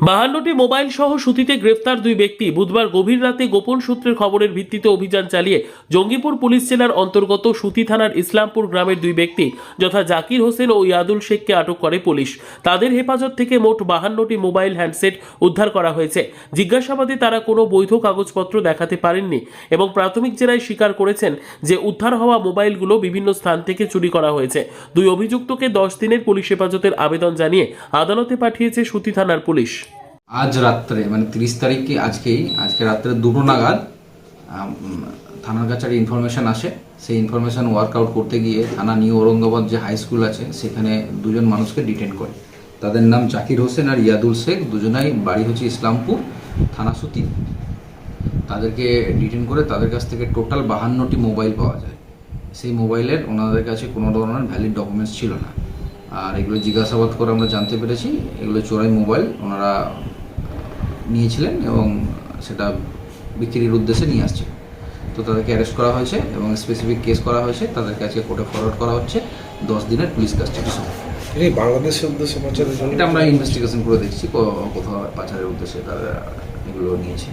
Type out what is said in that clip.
বাহান্নটি mobile সহ সুতিতে গ্রেফতার দুই ব্যক্তি। বুধবার গভীর রাতে গোপন সূত্রের খবরের ভিত্তিতে অভিযান চালিয়ে জঙ্গিপুর পুলিশ জেলার অন্তর্গত সুতি থানার ইসলামপুর গ্রামের দুই ব্যক্তি যথা জাকির হোসেন ও ইয়াদুল শেখকে আটক করে পুলিশ। তাদের হেফাজত থেকে মোট বাহান্নটি মোবাইল হ্যান্ডসেট উদ্ধার করা হয়েছে। জিজ্ঞাসাবাদে তারা কোনো বৈধ কাগজপত্র দেখাতে পারেননি এবং প্রাথমিক জেলায় স্বীকার করেছেন যে উদ্ধার হওয়া মোবাইলগুলো বিভিন্ন স্থান থেকে চুরি করা হয়েছে। দুই অভিযুক্তকে দশ দিনের পুলিশ হেফাজতের আবেদন জানিয়ে আদালতে পাঠিয়েছে সুতি থানার পুলিশ। আজ রাত্রে মানে তিরিশ তারিখে আজকেই আজকে রাত্রে দুটো নাগাদ থানার কাছে একটা ইনফরমেশন আসে। সেই ইনফরমেশন ওয়ার্কআউট করতে গিয়ে থানা নিউ ঔরঙ্গাবাদ যে হাই স্কুল আছে, সেখানে দুজন মানুষকে ডিটেন করে। তাদের নাম জাকির হোসেন আর ইয়াদুল শেখ, দুজনাই বাড়ি হচ্ছে ইসলামপুর, থানা সুতি। তাদেরকে ডিটেন করে তাদের কাছ থেকে টোটাল বাহান্নটি মোবাইল পাওয়া যায়। সেই মোবাইলের ওনাদের কাছে কোনো ধরনের ভ্যালিড ডকুমেন্টস ছিল না। আর এগুলো জিজ্ঞাসাবাদ করে আমরা জানতে পেরেছি। এগুলো চোরাই মোবাইল ওনারা নিয়েছিলেন এবং সেটা বিক্রির উদ্দেশ্যে নিয়ে আসছে। তো তাদেরকে অ্যারেস্ট করা হয়েছে এবং স্পেসিফিক কেস করা হয়েছে। তাদেরকে আজকে কোর্টে ফরওয়ার্ড করা হচ্ছে। দশ দিনের পুলিশ কাস্টডি এই বাংলাদেশের উদ্দেশ্যে পাচারের জন্য এটা আমরা ইনভেস্টিগেশন করে দেখছি কোথাও পাচারের উদ্দেশ্যে তারা এগুলো নিয়েছে।